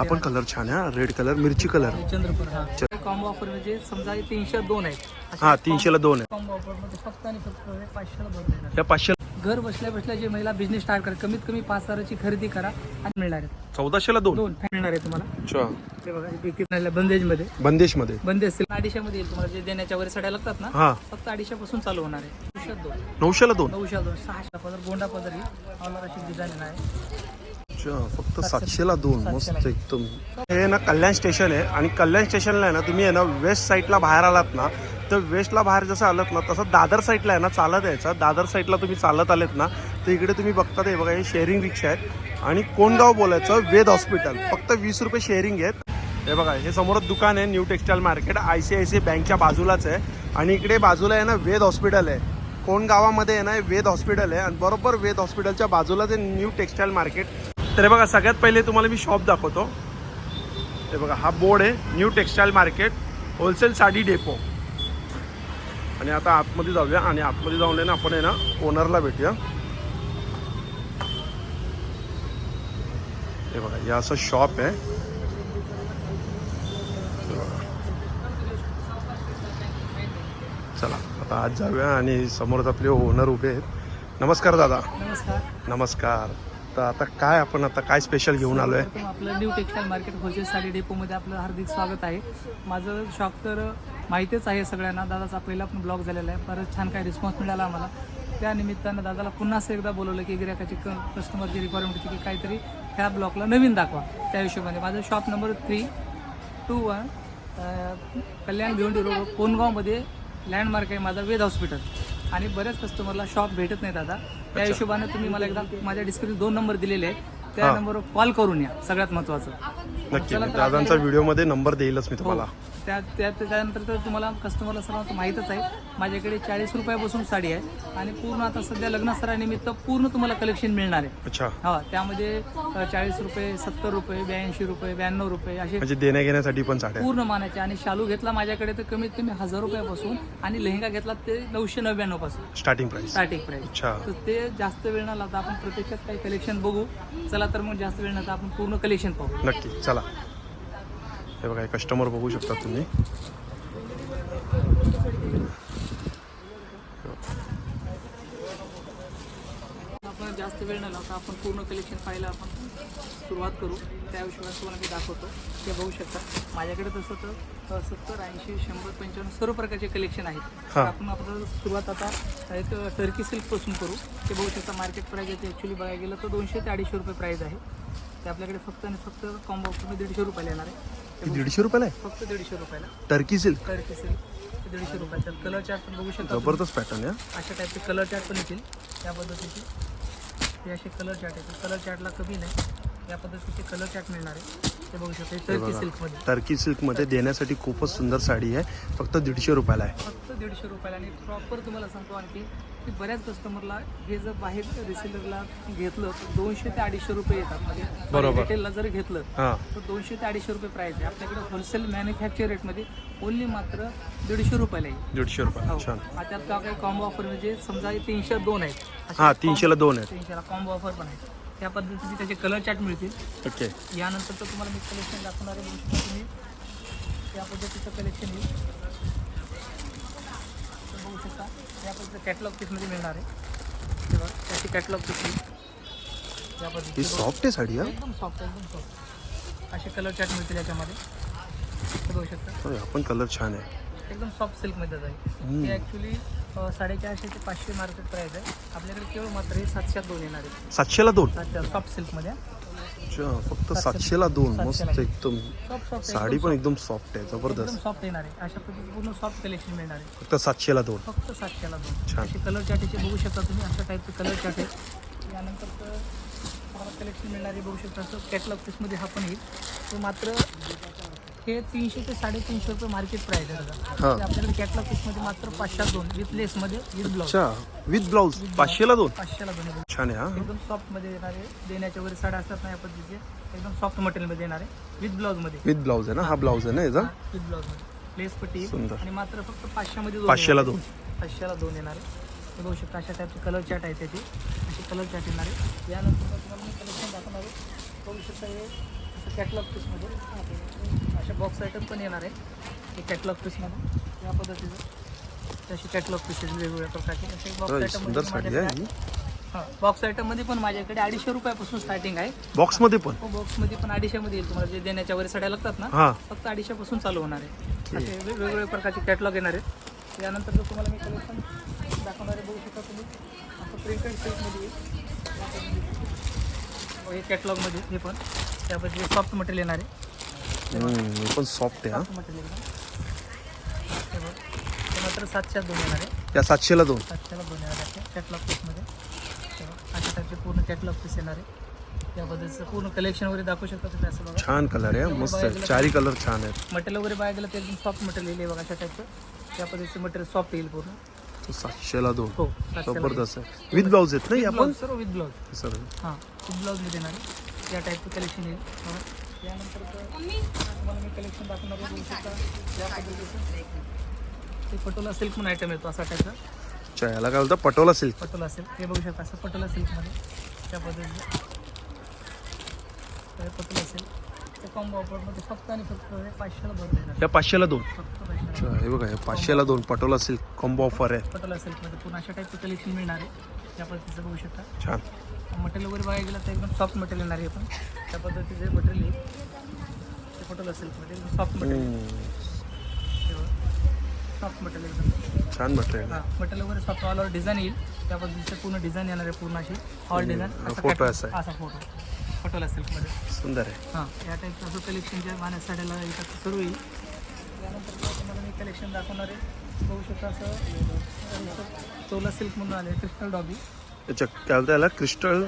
हा पण कलर छान आहे रेड कलर मिरची कलर चंद्रपूर हा. कॉम्बो ऑफर म्हणजे समजा तीनशे दोन आहेत. हा तीनशेला दोन आहे कॉम्बो ऑफरमध्ये फक्त आणि फक्त पाचशेला भरून देणार या पाचशे घर बसल्या बसल्या जे महिला बिझनेस स्टार्ट करतात कमीत कमी पाच हजाराची खरेदी करा आणि मिळणार आहेत. चौदाशेला दोन. दोन. fan मिळणार आहे तुम्हाला. अच्छा. ते बघा विक्री बंदेजमध्ये बंदेशमध्ये बंदेज सेल अडीचशे मध्ये येईल तुम्हाला जे देण्याच्या वगैरे साड्या लागतात ना हा. फक्त अडीचशे पासून चालू होणार आहे. नऊशे दोन. नऊशेला दोन. नऊशे दोन. सहाशे पदर गोंडा पदर ही ऑलर अशी डिझाईन आहे. अच्छा फक्त सातशेला दोन मस्त एकदम. हे ना कल्याण स्टेशन आहे आणि कल्याण स्टेशनला आहे ना तुम्ही आहे ना वेस्ट साईडला बाहेर आलात ना तर वेस्टला बाहेर जसं आलात ना तसं दादर साईडला आहे ना चालत यायचं. दादर साईडला तुम्ही चालत आलेत ना तर इकडे तुम्ही बघता ते बघा हे शेअरिंग रिक्षा आहेत. आणि कोणगाव बोलायचं वेद हॉस्पिटल फक्त वीस रुपये शेअरिंग आहेत. हे बघा हे समोरच दुकान आहे new textile market I C I C बँकच्या बाजूलाच आहे. आणि इकडे बाजूला आहे ना वेद हॉस्पिटल आहे. कोण गावामध्ये आहे ना वेद हॉस्पिटल आहे. आणि बरोबर वेद हॉस्पिटलच्या बाजूलाच आहे न्यू टेक्सटाईल मार्केट तर हे बघा सगळ्यात पहिले तुम्हाला मी शॉप दाखवतो. हे बघा हा बोर्ड आहे new textile market wholesale sari depot आणि आता आतमध्ये जाऊया आणि आतमध्ये जाऊन आहे ना आपण आहे ना ओनरला भेटूया. हे बघा हे असं शॉप आहे. चला आता आज जाऊया आणि समोरच आपले ओनर उभे आहेत. नमस्कार दादा. नमस्कार. नमस्कार. तर आता काय आपण आता काय स्पेशल घेऊन आलोय? सर्वप्रथम आपलं new textile market wholesale sari डेपोमध्ये आपलं हार्दिक स्वागत आहे. माझं शॉप तर माहितीच आहे सगळ्यांना. दादाचा पहिला पण ब्लॉग झालेला आहे. परत छान काय रिस्पॉन्स मिळाला आम्हाला. त्या निमित्तानं दादाला पुन्हा असं एकदा बोलवलं की गिरायकाची क कस्टमरची रिक्वायरमेंट होती की काहीतरी ह्या ब्लॉकला नवीन दाखवा. त्या हिशोबाने माझं shop number three two one Kalyan Bhiwandi road कोणगावमध्ये landmark आहे माझा वेद हॉस्पिटल आणि बऱ्याच कस्टमरला शॉप भेटत नाही दादा त्या हिशोबाने तुम्ही मला एकदा माझ्या डिस्क्रिप्शन दोन नंबर दिलेले आहेत. त्या हा. नंबरवर कॉल करून या. सगळ्यात महत्त्वाचं नक्की. दादांचा व्हिडिओमध्ये नंबर देईलच मी हो. तुम्हाला त्या त्या त्यानंतर तर तुम्हाला कस्टमरला सर्वांना माहीतच आहे. माझ्याकडे चाळीस रुपयापासून साडी आहे. आणि पूर्ण आता सध्या लग्न सरानिमित्त पूर्ण तुम्हाला कलेक्शन मिळणार आहे. अच्छा. हा त्यामध्ये चाळीस रुपये सत्तर रुपये ब्याऐंशी रुपये ब्याण्णव रुपये असे म्हणजे देण्या घेण्यासाठी पण साड्या. पूर्ण मानाचे. आणि शालू घेतला माझ्याकडे तर कमीत कमी हजार रुपयापासून. आणि लेहंगा घेतला ते नऊशे नव्याण्णवपासून स्टार्टिंग प्राइस स्टार्टिंग प्राइस अच्छा. तर ते जास्त वेळ न लावता आपण प्रत्यक्षात काही कलेक्शन बघू. चला तर मग जास्त वेळ नका आपण पूर्ण कलेक्शन पाहू. नक्की. चला. हे बघा कस्टमर बघू शकता तुम्ही. आपण जास्त वेळ न लावता आपण पूर्ण कलेक्शन पाहायला आपण सुरुवात करू. त्या हिशोबाने तुम्हाला मी दाखवतो. ते बघू शकता. माझ्याकडे तसं तर सत्तर ऐंशी शंभर पंच्याण्णव सर्व प्रकारचे कलेक्शन आहेत. आपण आपलं सुरुवात आता एक टर्की सिल्कपासून करू. ते बघू शकता मार्केट प्राईस आहे ॲक्च्युली बघायला गेलं तर दोनशे ते अडीचशे रुपये प्राईस आहे. ते आपल्याकडे फक्त आणि फक्त कॉम्बो ऑफरमध्ये दीडशे रुपयाला येणार आहे. ही बघू दीडशे रुपयाला आहे. फक्त दीडशे रुपयाला. Turkey silk. Turkey silk. ते दीडशे रुपयाचा कलर चार्ट पण बघू शकता. जबरदस्त पॅटर्न आहे अशा टाईपचे कलर चार्ट पण येतील त्या पद्धतीचे. हे असे कलर चार्ट येतील कलर चार्टला कमी नाही. या पद्धतीचे कलर चार्ट मिळणार आहे. ते बघू शकता. टर्की सिल्कमध्ये. टर्की सिल्कमध्ये देण्यासाठी खूपच सुंदर साडी आहे. फक्त दीडशे रुपयाला आहे. फक्त दीडशे रुपयाला. आणि प्रॉपर तुम्हाला सांगतो आणखी की बऱ्याच कस्टमरला हे जर बाहेर रिसेलरला घेतलं तर दोनशे ते अडीचशे रुपये येतात. म्हणजे बरोबर. रिटेलला जर घेतलं हां. तर दोनशे ते अडीचशे रुपये प्राईस आहे. आपल्याकडे होलसेल मॅन्युफॅक्चर रेटमध्ये ओनली मात्र दीडशे रुपयाला येईल. दीडशे रुपये. हो. छान. आता त्यात का काही कॉम्बो ऑफर म्हणजे समजा हे तीनशे दोन आहेत. असे हां तीनशेला दोन आहेत. तीनशेला कॉम्बो ऑफर पण आहे त्या पद्धतीचे त्याचे कलर चार्ट मिळतील. ओके. यानंतर तर तुम्हाला मी कलेक्शन दाखवणार आहे. तुम्ही. या पद्धतीचं कलेक्शन येईल शकता. या पद्धतीचं कॅटलॉग पीसमध्ये मिळणार आहे. तेव्हा त्याची कॅटलॉग पीस या ही पद्धतीची सॉफ्ट आहे साडी एकदम सॉफ्ट एकदम सॉफ्ट असे कलर चार्ट मिळतील याच्यामध्ये. बघू शकता. होय, हा पण कलर छान आहे. एकदम सॉफ्ट सिल्कमध्ये. जाईल. हे ॲक्च्युली साडेचारशे ते पाचशे मार्केट प्राईस आहे. आपल्याकडे केवळ मात्र हे सातशे दोन येणार आहे. सातशेला दोन? सातशे सॉफ्ट सिल्कमध्ये अच्छा फक्त सातशेला दोन मस्त एकदम साडी पण एकदम सॉफ्ट आहे एकदम जबरदस्त सॉफ्ट येणार आहे. अशा पद्धतीचे पूर्ण सॉफ्ट कलेक्शन मिळणार आहे. फक्त सातशेला दोन. फक्त सातशेला दोन. असे कलर चार्टीचे बघू शकता तुम्ही अशा टाईपचे कलर चार्ट आहेत. यानंतर तर तुम्हाला कलेक्शन मिळणार आहे बघू शकता असं कॅटलॉग पीसमध्ये हा पण येईल. तो मात्र हे तीनशे ते साडेतीनशे रुपये मार्केट प्राईस आहे हा. दादा ते आपल्याकडे कॅटलॉग पीसमध्ये मात्र पाचशे दोन विथ लेसमध्ये विथ अच्छा विथ ब्लाऊज पाचशेला दोन? पाचशेला दोन आहे. छान आहे हा. एकदम सॉफ्टमध्ये येणार आहे. देण्याच्या वगैरे साड्या असतात ना या पद्धतीचे एकदम सॉफ्ट मटेरियलमध्ये येणार आहे. विथ ब्लाऊजमध्ये विथ ब्लाऊज आहे ना? हा ब्लाऊज आहे ना याचा? विथ ब्लाऊजमध्ये प्लेस पट्टी सुंदर. आणि मात्र फक्त पाचशेमध्ये दोन पाचशेला येणार दोन. आहे. पाचशेला दोन येणार आहे. हे बघू शकता अशा टाईपचे कलर चार्ट आहे त्याचे. असे कलर चार्ट येणार आहे. यानंतर मग तुम्हाला मी कलेक्शन दाखवणार आहे. बघू शकता हे असं कॅटलॉग पीसमध्ये अशा बॉक्स आयटम पण येणार आहे हे कॅटलॉग पीसमध्ये या पद्धतीचं. तसे कॅटलॉग पीसेस वेगवेगळ्या प्रकारचे. असे बॉक्स आयटम ही. हां बॉक्स आयटममध्ये पण माझ्याकडे अडीचशे रुपयापासून स्टार्टिंग आहे. बॉक्समध्ये पण? हो बॉक्समध्ये पण अडीचशेमध्ये येईल तुम्हाला. जे देण्याच्या वगैरे साड्या लागतात ना हा. फक्त अडीचशेपासून चालू होणार आहे. असे वेगवेगळ्या प्रकारचे कॅटलॉग येणार आहेत. यानंतर जर तुम्हाला मी कलेक्शन दाखवणारे बघू शकता तुम्ही. असं प्रिंटेड सिल्कमध्ये येईल. हे कॅटलॉगमध्ये हे पण. त्यामध्ये सॉफ्ट मटेरियल येणार आहे. पण सॉफ्ट आहे हा. मटेरियल मात्र सातशे दोन येणार आहे. या सातशेला दोन. सातशेला दोन येणार आहे. कॅटलॉग पीसमध्ये अशा टाईपचे पूर्ण कॅटलॉग पीस येणार आहे. त्याबद्दलचं पूर्ण कलेक्शन वगैरे दाखवू शकता तुम्ही असं बघा. छान कलर आहे मस्त आहे. चारही कलर छान आहेत. मटेरियल वगैरे बाय गेलं तर एकदम सॉफ्ट मटेरियल येईल बघा अशा टाईपचं त्या पद्धतीचं मटेरियल सॉफ्ट येईल पूर्ण. सातशेला दोन. हो जबरदस्त आहे. विथ ब्लाऊज आहेत नाही आपण सर्व विथ ब्लाऊज सर हां विथ ब्लाऊज मी देणार आहे. या टाईपचं कलेक्शन येईल बघा. यानंतर तर तुम्हाला मी कलेक्शन दाखवणार आहे. बघू शकता या पद्धतीचं ते पटोला सिल्क म्हणून आयटम येतो असा टाईपचा अच्छा याला काय बोलतं? पटोला सिल्क पटोला सिल्क हे बघू शकता असं पटोला सिल्कमध्ये त्या पद्धतीचं. पटोला सिल्क कॉम्बो ऑफरमध्ये फक्त आणि फक्त हे पाचशेला देणार. या पाचशेला दोन. फक्त अच्छा हे बघा हे पाचशेला दोन पटोला सिल्क कॉम्बो ऑफर आहे. पटोला सिल्कमध्ये पुन्हा अशा टाईपचं कलेक्शन मिळणार आहे. त्या पद्धतीचं बघू शकता. छान. मटेरियल वगैरे बघायला गेलं तर एकदम सॉफ्ट मटेरियल येणार आहे पण. त्या पद्धतीचे मटेरियल येईल ते पटोला सिल्कमध्ये एकदम सॉफ्ट मटेरियल सॉफ्ट मटेरियल एकदम. छान मटेरियल हां मटेरियल वगैरे सॉफ्ट ऑल डिझाईन येईल. त्या पद्धतीचे पूर्ण डिझाईन येणार आहे पूर्ण अशी. ऑल डिझाईन photo असा आहे. असा फोटो पटोला सिल्कमध्ये सुंदर आहे. हां या टाईपचं असं कलेक्शन जे मानस साड्याला येतात सर्व येईल त्यानंतर तुम्हाला मी कलेक्शन दाखवणार आहे. बघू शकता असं चोला सिल्क म्हणून आले क्रिस्टल डॉबी अच्छा काय बोलतं याला क्रिस्टल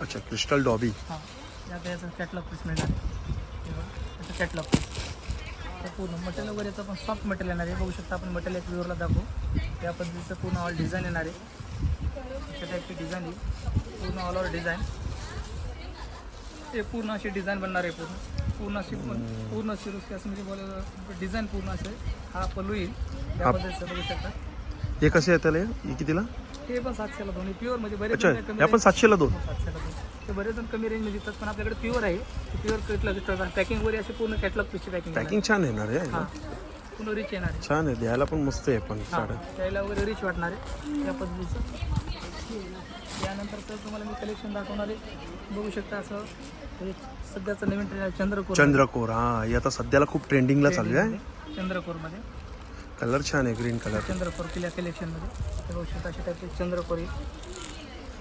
अच्छा क्रिस्टल डॉबी हां यात याचं कॅटलॉग पीस मिळणार आहे. हे बघा, याचं कॅटलॉग पीस पूर्ण मटेरियल वगैरे याचं पण सॉफ्ट मटेरियल येणार आहे. बघू शकता आपण मटेरियल एक व्ह्यूवरला दाखवू. त्या पद्धतीचं पूर्ण ऑल डिझाईन येणार आहे. अशा टाईपची डिझाईन येईल पूर्ण ऑल ओव्हर डिझाईन हे पूर्ण अशी डिझाईन बनणार आहे पूर्ण. पूर्ण अशी पूर्ण- पूर्ण सिरुस्की असं म्हणजे बोल डिझाईन पूर्ण असेल हा पल्लू येईल. त्या. पद्धतीचं बघू शकता. हे कसे येतात हे? कितीला? हे पण सातशेला दोन प्युअर म्हणजे बरेच अच्छा जण कमी हे आपण range- सातशेला दोन. हो, सातशेला दोन. ते बरेच जण कमी रेंजमध्ये देतात पण आपल्याकडे प्युअर आहे. प्युअर कॅटलॉग पॅकिंग वगैरे अशी पूर्ण कॅटलॉग पीसची पॅकिंग पॅकिंग छान येणार आहे हां. पूर्ण रिच येणार आहे. छान आहे द्यायला पण मस्त आहे पण हां साड्या. त्याला वगैरे रिच वाटणार आहे. या पद्धतीचं. यानंतर तर तुम्हाला मी कलेक्शन दाखवणार आहे. बघू शकता असं हे सध्याचं नवीन ट्रेंड आहे चंद्रकोर चंद्रकोर हा हे आता सध्याला खूप ट्रेंडिंगला चालू आहे. चंद्रकोरमध्ये. कलर छान आहे ग्रीन कलर चंद्रकोर किल्ल्या कलेक्शनमध्ये बघू शकता अशा टाईपचे चंद्रकोर येईल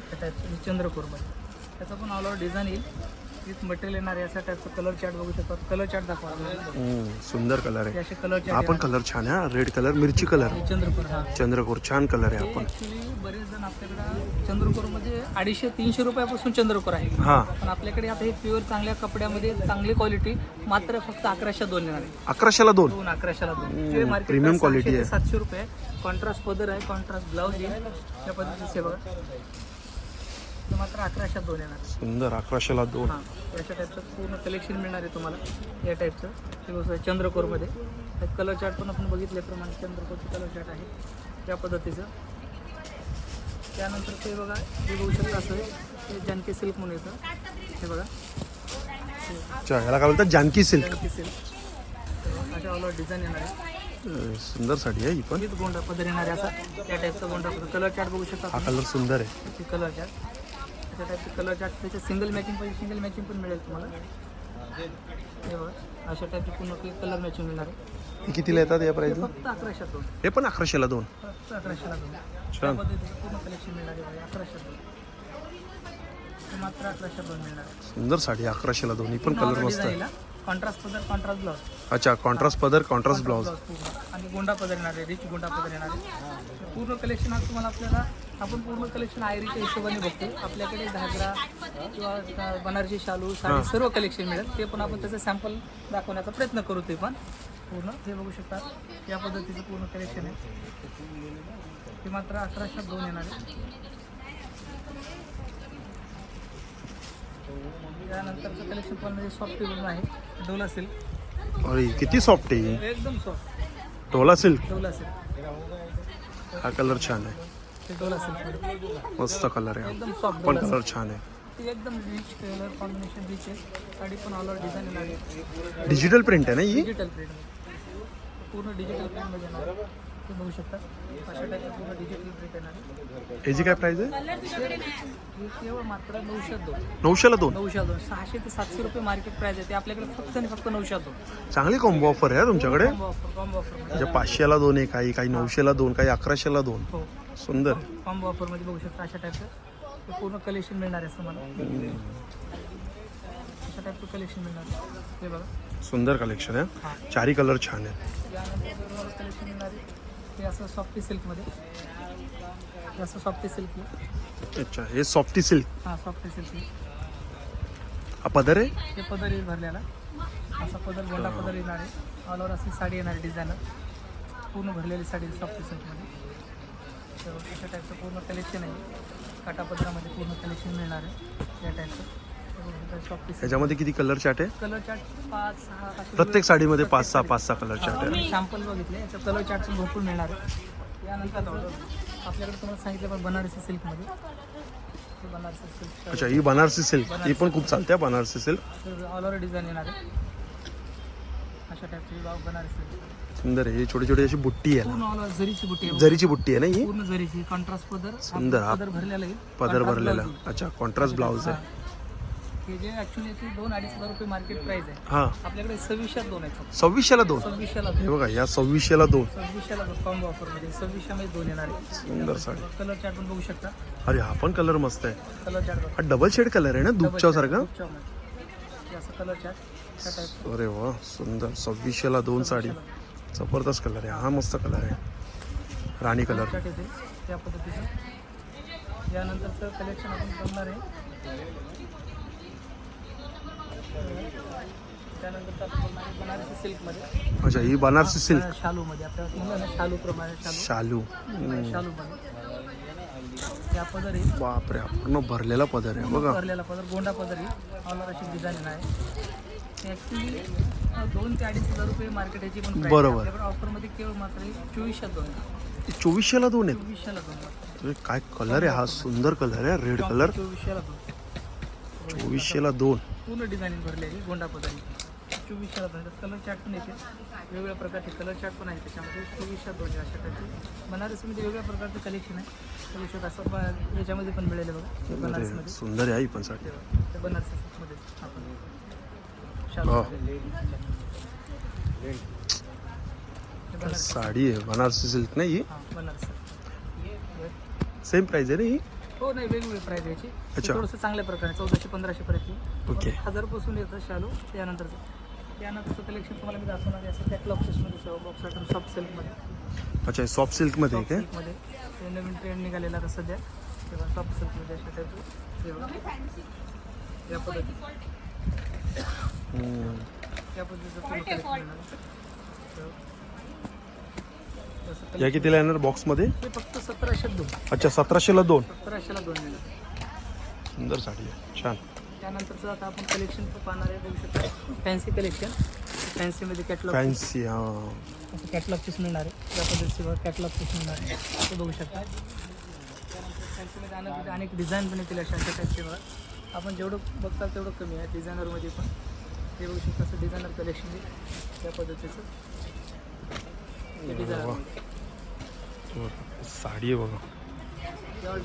त्या टाईपचं चंद्रकोरमध्ये. त्याचं पण ऑल ओव्हर डिझाईन येईल. विथ मटेरियल येणार आहे अशा टाईपचं कलर चार्ट बघू शकता. कलर चार्ट दाखवा. हम्म, सुंदर कलर हे आहे असे कलर हा चार्ट पण कलर छान आहे रेड कलर मिरची कलर चंद्रकोर हा. चंद्रकोर छान कलर आहे आपण. ॲक्च्युली बरेच जण आपल्याकडं चंद्रकोरमध्ये अडीचशे तीनशे रुपयापासून चंद्रकोर आहे. हा. पण आपल्याकडे आता हे प्युअर चांगल्या कपड्यामध्ये चांगली क्वालिटी मात्र फक्त अकराशे दोन येणार आहे. अकराशेला दोन? दोन अकराशेला दोन. जे premium quality आहे. सातशे रुपये. कॉन्ट्रास्ट पदर आहे कॉन्ट्रास्ट ब्लाऊज येईल त्या पद्धतीचे बघा. ते मात्र अकराशे दोन येणार. सुंदर अकराशेला दोन. हां याच्या टाईपचं पूर्ण कलेक्शन मिळणार आहे तुम्हाला. या टाईपचं ते चंद्रकोरमध्ये. कलर चार्ट पण आपण बघितल्याप्रमाणे चंद्रकोरचं कलर चार्ट आहे. त्या पद्धतीचं. त्यानंतर ते बघा हे बघू शकता असं ते जानकी सिल्क म्हणून येतं. हे बघा. अच्छा याला काय बोलतात? जानकी सिल्क जानकी सिल्क अशा ऑल डिझाईन येणार आहे. सुंदर साडी आहे ही पण. गोंडा पदर येणार आहे असा त्या टाईपचा गोंडा पदर. कलर चार्ट बघू शकता हा तुम्ही. कलर सुंदर आहे. कलर चार्ट अशा टाईपचे कलर चार्ट त्याचे सिंगल मॅचिंग पाहिजे सिंगल मॅचिंग पण मिळेल तुम्हाला. हे बघा अशा टाईपचे पूर्ण कलर मॅचिंग मिळणार आहे. हे कितीला येतात या प्राईजला फक्त अकराशे दोन. हे पण अकराशेला दोन. फक्त अकराशेला दोन. त्या छान. पद्धतीचं पूर्ण कलेक्शन मिळणार आहे बघा, अकराशे दोन. हे मात्र अकराशे दोन मिळणार आहे. सुंदर साडी अकराशेला दोन. ही पण कलर मस्त आहे. कॉन्ट्रास्ट पदर कॉन्ट्रास्ट ब्लाउज अच्छा कॉन्ट्रास्ट पदर कॉन्ट्रास्ट ब्लाउज पूर्ण. आणि गोंडा पदर येणार आहे रिच गोंडा पदर येणार आहे. पूर्ण कलेक्शन हा तुम्हाला आपल्याला आपण पूर्ण कलेक्शन आयरीच्या हिशोबाने बघतो. आपल्याकडे घागरा किंवा बनारसी शालू साडी सर्व कलेक्शन मिळेल. ते पण आपण त्याचं सॅम्पल दाखवण्याचा प्रयत्न करू ते पण. पूर्ण ते बघू शकता. या पद्धतीचं पूर्ण कलेक्शन आहे. ते मात्र अकराशे दोन येणार आहे. त्यानंतरचं कलेक्शन पण म्हणजे सॉफ्ट आहे डोला सिल्क अरे किती सॉफ्ट आहे एकदम सॉफ्ट टोला सिल्क डोला सिल्क हा कलर छान आहे. डोला मस्त कलर आहे पण कलर छान आहे. एकदम रिच कलर कॉम्बिनेशन रिच आहे. साडी पण ऑल डिझाईन आहे. डिजिटल प्रिंट आहे ना ही? डिजिटल प्रिंट पूर्ण डिजिटल येणार. आहे. तुम्ही बघू शकता. अशा टाईपचं पूर्ण डिजिटल प्रिंट येणार. याची काय प्राइस आहे? केवळ मात्र नऊशे दोन. नऊशेला दोन? नऊशे दोन. सहाशे ते सातशे रुपये मार्केट प्राइस आहे. ते आपल्याकडे फक्त आणि फक्त नऊशे दोन. चांगली कॉम्बो ऑफर आहे तुमच्याकडे? कॉम्बो ऑफर कॉम्बो ऑफर म्हणजे पाचशेला दोन आहे काही काही नऊशेला दोन काही अकराशेला दोन. हो. सुंदर. कॉम्बो ऑफरमध्ये बघू शकता अशा टाईपचं पूर्ण कलेक्शन मिळणार आहे मला अशा टाईपचं कलेक्शन मिळणार आहे. हे बघा. सुंदर कलेक्शन आहे. चारी कलर छान आहे कलेक्शन मिळणार आहे. ते असं सॉफ्टी सिल्कमध्ये हे असं सॉफ्टी सिल्क अच्छा हे सॉफ्टी सिल्क हां सॉफ्टी सिल्क हा पदर आहे? हे पदर येईल भरलेला. असा पदर गोंडा पदर येणार आहे. ऑल ओव्हर अशी साडी येणार आहे डिझायनर पूर्ण भरलेली साडी सॉफ्टी सिल्कमध्ये तर अशा टाईपचं पूर्ण कलेक्शन आहे. काटापदरामध्ये पूर्ण कलेक्शन मिळणार आहे या टाईपचं ह्याच्यामध्ये किती कलर चार्ट आहे? कलर चार्ट पाच सहा असे प्रत्येक साडीमध्ये पाच सहा पाच सहा कलर चार्ट आहे. शॅम्पल बघितले. याचा कलर चार्ट भरपूर मिळणार आहे. यानंतर आपल्याकडे तुम्हाला सांगितलं पण बनारसी सिल्कमध्ये हे बनारसी सिल्क अच्छा ही बनारसी सिल्क ही पण खूप चालते हा, Banarasi silk all over design येणार आहे. अशा टाईपची बाग बनारसी सिल्क सुंदर आहे. ही छोटी छोटी अशी बुट्टी आहे पूर्ण ओव्हर जरीची बुटी आहे. जरीची बुट्टी आहे ना ही? पूर्ण जरीची. कॉन्ट्रास्ट पदर सुंदर, हा पदर भरलेला येईल पदर Contrast भरलेला. blouse येईल. अच्छा कॉन्ट्रास्ट ब्लाउज आहे. हे. जे ऍक्च्युली याची दोन अडीच हजार रुपये मार्केट प्राइस आहे. हा. आपल्याकडे दोन आहेत फक्त. सव्वीसशेला दोन? सव्वीसशेला हे बघा या सव्वीसशेला दोन. सव्वीसशेला कॉम्बो ऑफरमध्ये सव्वीसशेमध्ये दोन येणार आहे. सुंदर साडी. कलर चार्ट पण बघू शकता. अरे हा पण कलर मस्त आहे. कलर चार्ट बघा. हा डबल शेड कलर आहे ना दुपच्या सारखा असं टाईप अरे वा सुंदर. सव्वीसशेला दोन साडी. जबरदस्त कलर आहे. हा मस्त कलर आहे. राणी कलर येते त्या पद्धतीचं यानंतरचं कलेक्शन आपण बघणार आहे. बनारसी सिल्कमध्ये. अच्छा ही बनारसी सिल्क. शालूमध्ये. आपल्याला म्हणलं ना शालू प्रमाणे शालू. शालू. शालूमध्ये. या पदर. आहे बापरे हा पूर्ण भरलेला पदर आहे बघा. भरलेला पदर गोंडा पदर. आहे ऑलर अशी डिझाईन आहे ॲक्च्युली दोन ते अडीच हजार रुपये मार्केट याची पण price आहे. बरोबर. आपल्याकडे ऑफरमध्ये केवळ मात्र चोवीसशे दोन हे चोवीसशेला दोन आहेत? चोवीसशेला दोन अरे काय कलर आहे हा? सुंदर कलर आहे रेड कलर चोवीसशेला दोन चोवीसशेला दोन. पूर्ण डिझाईन भरलेली गोंडा पदरी. चोवीसशेला दोन कलर चार्ट पण येते. वेगवेगळ्या प्रकारचे कलर चार्ट पण आहे त्याच्यामध्ये. चोवीसशे दोन आहे अशा टाईपचे बनारसीमध्ये वेगवेगळ्या प्रकारचं कलेक्शन आहे. शकता असं ब- याच्यामध्ये पण मिळेल बघा. बनारसीमध्ये. सुंदर आहे पण साडी ते बनारसी सिल्कमध्ये आपण साडी आहे. बनारसी सिल्क नाही बनारसी. सेम प्राइस आहे ना ही? हो नाही वेगवेगळी प्राईस याची. अच्छा. थोडंसं चांगल्या प्रकारे चौदाशे पंधराशे पर्यंत. ओके. हजारपासून येतं शालू त्यानंतरचं. त्यानंतरचं कलेक्शन तुम्हाला मी दाखवणार आहे असं सह बॉक्स आयटम सॉफ्ट सिल्कमध्ये अच्छा सॉफ्ट सिल्कमध्ये आहे ते नवीन ट्रेंड निघालेला आता सध्या. तेव्हा सॉफ्ट सिल्कमध्ये अशा टाईप या पद्धतीत. हम्म. या पद्धतीचं या कितीला येणार बॉक्समध्ये हे फक्त सतराशे दोन. अच्छा सतराशेला दोन. सतराशेला दोन मिळणार सुंदर साडी आहे. छान. त्यानंतरचं आता आपण कलेक्शन पाहणार आहे बघू शकता. फॅन्सी कलेक्शन फॅन्सीमध्ये कॅटलॉग फॅन्सी हा. असं कॅटलॉग पीस मिळणार आहे. या पद्धतीचं कॅटलॉग पीस मिळणार आहे. ते बघू शकता. त्यानंतर फॅन्सीमध्ये अनेक अनेक डिझाईन पण येतील अशा अशा बघा. आपण जेवढं बघताल तेवढं कमी आहे डिझायनरमध्ये पण. हे बघू शकता असं डिझायनर कलेक्शन आहे. त्या पद्धतीचं. डिझायनर साडी आहे बघा.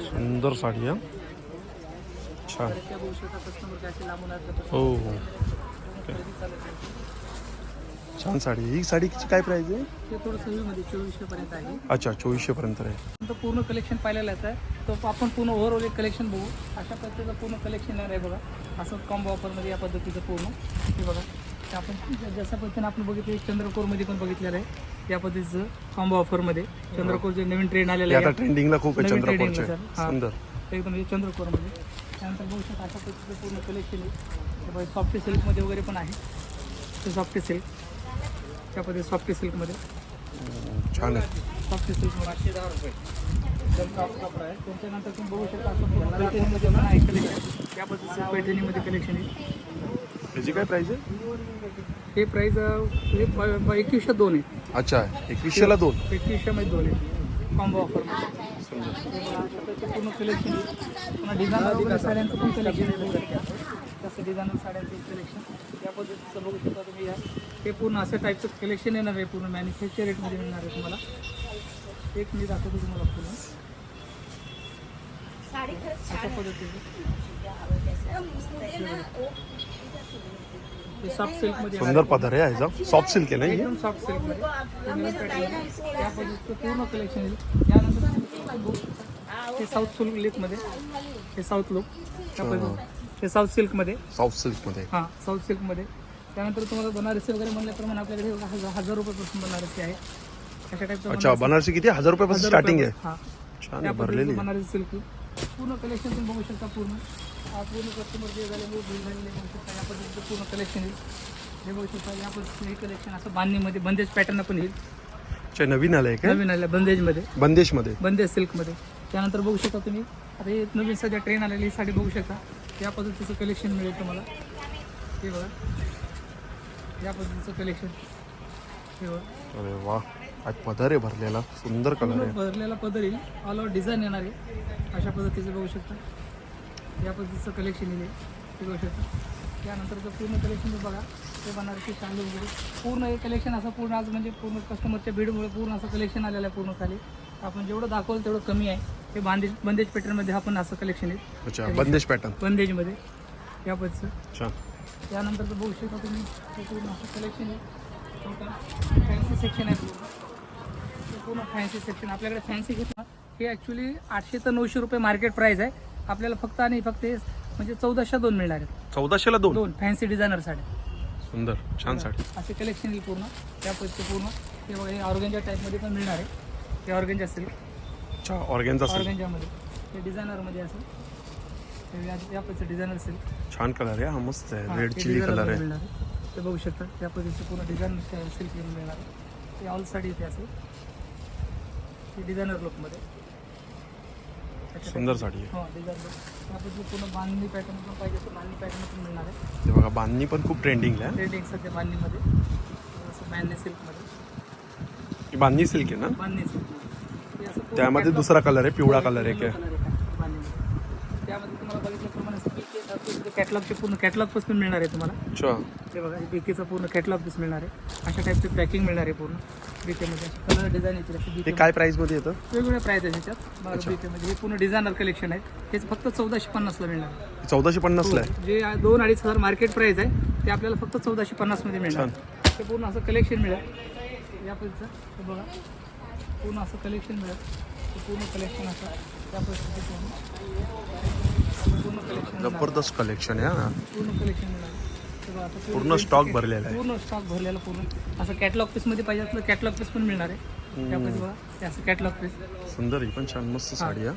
सुंदर साडी आहे. छान. त्या बघू शकता कस्टमर असे लांबून आले तर हो हो. खरेदी चालत आहे. छान साडी. ही साडीची काय प्राइस आहे? ते थोडंसं हेवीमध्ये चोवीसशेपर्यंत आहे. अच्छा चोवीसशे पर्यंत आहे. पूर्ण कलेक्शन पाहिलेलं आहे तर आपण पूर्ण ओव्हरऑल एक कलेक्शन बघू. अशा पद्धतीचं पूर्ण कलेक्शन येणार आहे बघा. असं कॉम्बो ऑफरमध्ये या पद्धतीचं पूर्ण. हे बघा. ते आपण ज- जशा पद्धतीने आपण बघितलं चंद्रकोरमध्ये पण बघितलेलं आहे. या पद्धतीचं कॉम्बो ऑफरमध्ये चंद्रकोर जे नवीन ट्रेंड हे आलेलं आता आहे ट्रेंडिंगला खूप आहे नवीन चंद्रपूरचे trending नुसार. हा. सुंदर. एकदम हे चंद्रकोरमध्ये. त्यानंतर बघू शकता अशा पद्धतीचं पूर्ण कलेक्शन आहे. सॉफ्टी सिल्कमध्ये वगैरे पण आहे. ते सॉफ्टी सिल्क त्या पद्धती सॉफ्टी सिल्कमध्ये छान आहे. सॉफ्टी सिल्क पाचशे दहा रुपये. एकदम सॉफ्ट कपडा आहे. त्याच्यानंतर तुम्ही बघू शकता असं पूर्ण पैठणीमध्ये पण आहे कलेक्शन त्या पद्धतीचं पैठणीमध्ये कलेक्शन आहे. त्याची काय प्राइस आहे? हे प्राईज हे ब- ब- एकवीसशे दोन आहे. अच्छा एकवीसशेला दोन. एकवीसशेमध्ये दोन आहे. कॉम्बो ऑफरमध्ये बघा, प्रकारचे पूर्ण कलेक्शन पुन्हा डिझायनर वगैरे साड्यांचं पण कलेक्शन आहे तसं डिझायनर साड्यांचं कलेक्शन या पद्धतीचं बघू शकता तुम्ही या हे पूर्ण असं टाईपचं कलेक्शन येणार आहे पूर्ण मॅन्युफॅक्चर रेटमध्ये मिळणार आहे तुम्हाला एक मी दाखवतो तुम्हाला पूर्ण अशा हे? सॉफ्ट सिल्कमध्ये सुंदर पदर आहे ह्याचा सॉफ्ट सिल्क आहे ना हे? एकदम सॉफ्ट सिल्कमध्ये पद्धतीचं पूर्ण कलेक्शन येईल त्यानंतर हे साऊथ सिल्क लिकमध्ये हे साऊथ लुक त्या हे साऊथ सिल्कमध्ये सॉफ्ट सिल्कमध्ये. हां साऊथ सिल्कमध्ये त्यानंतर तुम्हाला बनारसी वगैरे म्हणल्याप्रमाणे आपल्याकडे हजार हजार रुपयापासून बनारसी आहे. अशा टाईपचं अच्छा बनारसी किती? हजार रुपयापासून स्टार्टिंग आहे. हां. छान भरलेली. बनारसी सिल्क पूर्ण कलेक्शन तुम्ही बघू शकता पूर्ण. पूर्ण कस्टमर जे झालेले बिल झालेले बघू शकता. या पद्धतीचं पूर्ण कलेक्शन येईल हे बघू शकता या पद्धतीचं हे कलेक्शन असं बांधणीमध्ये बंदेज पॅटर्न पण येईल. अच्छा नवीन आलंय काय नवीन आलं बंदेजमध्ये. बंदेशमध्ये बंदेज सिल्कमध्ये. त्यानंतर बघू शकता तुम्ही आता हे नवीन सध्या ट्रेन आलेली ही साडी बघू शकता. या पद्धतीचं कलेक्शन मिळेल तुम्हाला. हे बघा. या पद्धतीचं कलेक्शन हे बघा. अरे वा. आज पदर आहे भरलेला. सुंदर कलर पूर्ण आहे. भरलेला पदर येईल. ऑल ओव्हर डिझाईन येणार आहे. अशा पद्धतीचं बघू शकता. या पद्धतीचं कलेक्शन येईल हे. बघू शकता. त्यानंतरचं पूर्ण कलेक्शन बघा. ते बनारसी चांगलं वगैरे. पूर्ण हे कलेक्शन असं पूर्ण आज म्हणजे पूर्ण कस्टमरच्या भीडमुळे पूर्ण असं कलेक्शन आलेलं आहे पूर्ण खाली आपण जेवढं दाखवलं तेवढं कमी आहे. हे बांदेज बंदेज पॅटर्नमध्ये हा पण असं कलेक्शन आहे. बंदेश पॅटर्न बंदेजमध्ये या पद्धतीचं. अच्छा त्यानंतरचं बघू शकता तुम्ही हे पूर्ण असं कलेक्शन आहे. फॅन्सी सेक्शन आहे पूर्ण. पूर्ण फॅन्सी सेक्शन आपल्याकडे फॅन्सी घेतलं हे ॲक्च्युली आठशे ते नऊशे रुपये मार्केट प्राईस आहे. आपल्याला फक्त आणि फक्त म्हणजे चौदाशे दोन मिळणार आहेत. चौदाशेला दोन? दोन फॅन्सी डिझायनर साड्या. सुंदर छान साडी. असे कलेक्शन येईल पूर्ण. त्या पद्धतीचं पूर्ण. बघा हे ऑर्गेंजा टाईपमध्ये पण मिळणार आहे. हे ऑर्गेंजा असेल अच्छा ऑर्गॅनचा ऑर्गेंजामध्ये हे डिझायनरमध्ये असेल या पद्धतीचं डिझायनर असेल छान कलर आहे हा मस्त आहे. रेड ते चिली कलर आहे. ते बघू शकता त्या पद्धतीचे पूर्ण डिझाईन सिल्क मिळणार आहे. ते ऑल साडी इथे असेल ते डिझायनर लुकमध्ये सुंदर साडी आहे. हो डिझाईन पूर्ण बांधणी पॅटर्न पण पाहिजे तर बांधणी पॅटर्न पण मिळणार आहे. हे बघा बांधणी पण खूप ट्रेंडिंगला आहे. ट्रेंडिंग सध्या बांधणीमध्ये. असं मॅनने सिल्कमध्ये. ही बांधणी सिल्क आहे ना? बांधणी सिल्क. त्यामध्ये दुसरा कलर आहे पिवळा कलर आहे काय त्यामध्ये तुम्हाला बघितल्याप्रमाणे कॅटलॉगचे पूर्ण कॅटलॉगपासून मिळणार आहे तुम्हाला. अच्छा. ते बघा बीकेचं पूर्ण कॅटलॉग पीस मिळणार आहे. अशा टाईपची पॅकिंग मिळणार आहे पूर्ण. बीकेमध्ये कलर डिझाईन येतील असे हे काय प्राइसमध्ये येतं? वेगवेगळ्या प्राईस आहे ह्याच्यात बारा बीकेमध्ये हे पूर्ण डिझायनर कलेक्शन आहे. हेच फक्त चौदाशे पन्नासला मिळणार. चौदाशे पन्नासला आहे? जे दोन अडीच हजार मार्केट प्राईस आहे ते आपल्याला फक्त चौदाशे पन्नासमध्ये मिळणार. ते पूर्ण असं कलेक्शन मिळेल. या पद्धतीचं हे बघा. पूर्ण असं कलेक्शन मिळेल. पूर्ण कलेक्शन असं त्या पद्धतीचं. पूर्ण पूर्ण कलेक्शन जबरदस्त कलेक्शन आहे हा पूर्ण कलेक्शन हे बघा, आता पूर्ण स्टॉक भरलेला आहे. पूर्ण स्टॉक भरलेला पूर्ण. असं कॅटलॉग पीसमध्ये पाहिजे असलं कॅटलॉग पीस पण मिळणार आहे. त्यामध्ये बघा हे असं कॅटलॉग पीस सुंदर ही पण छान मस्त साडी आहे.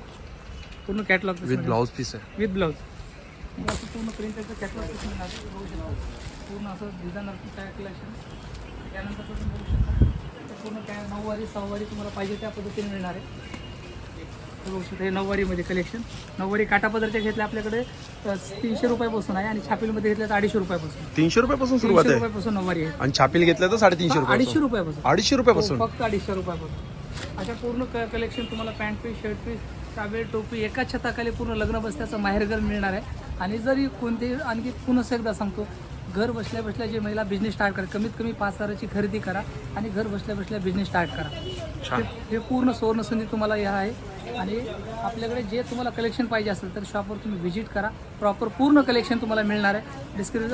पूर्ण catalogue piece with blouse piece आहे. विथ ब्लाऊज असं पूर्ण प्रिंटरचं कॅटलॉग पीस मिळणार आहे. बघू शकता. पूर्ण असं डिझायनर काय कलेक्शन त्यानंतर तुम्ही बघू शकता. पूर्ण काय नऊवारी सहावारी तुम्हाला पाहिजे त्या पद्धतीने मिळणार आहे. बघू शकता हे नऊवारीमध्ये कलेक्शन नऊवारी काटापदरच्या घेतल्या आपल्याकडे अ, तीनशे रुपयापासून आहे. आणि छापीलमध्ये घेतल्या तर अडीचशे रुपयापासून. तीनशे रुपयापासून सुरुवात तीनशे आहे रुपयापासून नऊवारी आहे. आणि छापील घेतलं तर साडेतीनशे अडीचशे रुपये रुपयापासून. अडीचशे रुपयापासून. हो, फक्त अडीचशे रुपयापासून. अशा पूर्ण क कलेक्शन तुम्हाला pant piece shirt piece towel टोपी एकाच छताखाली पूर्ण लग्न बसल्याचं माहेरघर मिळणार आहे. आणि जरी कोणते आणखी पुन्हा एकदा सांगतो घर बसल्या बसल्या जे महिला बिझनेस स्टार्ट करा कमीत कमी पाच हजाराची खरेदी करा आणि घर बसल्या बसल्या बिझनेस स्टार्ट करा. हे- हे पूर्ण सुवर्णसंधी तुम्हाला हे आहे. आणि आपल्याकडे जे तुम्हाला कलेक्शन पाहिजे असेल तर शॉपवर तुम्ही व्हिजिट करा. प्रॉपर पूर्ण कलेक्शन तुम्हाला मिळणार आहे. डिस्क्रिप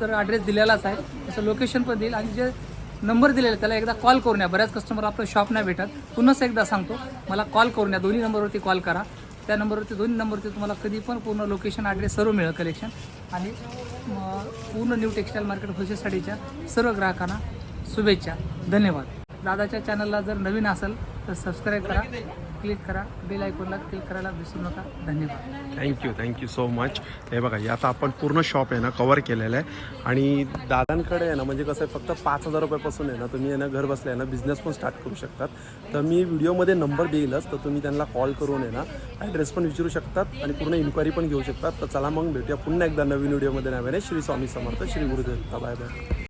तर ॲड्रेस दिलेलाच आहे. त्याचं लोकेशन पण देईल. आणि जे नंबर दिलेला आहे, त्याला एकदा कॉल करून या. बऱ्याच कस्टमर आपलं शॉप नाही भेटत. पुन्हाच एकदा सांगतो. मला कॉल करून या. दोन्ही नंबरवरती कॉल करा. त्या नंबरवरती दोन्ही नंबरवरती तुम्हाला कधी पण पूर्ण लोकेशन ॲड्रेस सर्व मिळेल कलेक्शन आणि पूर्ण न्यू टेक्स्टाईल मार्केट होलसेलसाठीच्या सर्व ग्राहकांना शुभेच्छा. धन्यवाद. दादाच्या चॅनलला जर नवीन असेल तर सबस्क्राईब करा. क्लिक करा बेल आयकॉनला क्लिक करायला विसरू नका. धन्यवाद. थँक्यू थँक्यू सो मच हे बघा हे आता आपण पूर्ण शॉप आहे ना कवर केलेलं आहे. आणि दादांकडे आहे ना म्हणजे कसं आहे फक्त पाच हजार रुपयापासून आहे ना तुम्ही आहे ना घर बसल्या आहे ना बिझनेस पण स्टार्ट करू शकतात. तर मी व्हिडिओमध्ये नंबर देईलच तर तुम्ही त्यांना कॉल करून आहे ना ॲड्रेस पण विचारू शकतात आणि पूर्ण इन्क्वायरी पण घेऊ शकतात. तर चला मग भेटूया पुन्हा एकदा नवीन व्हिडिओमध्ये नव्याने श्री स्वामी समर्थ श्री गुरुदेव. Bye bye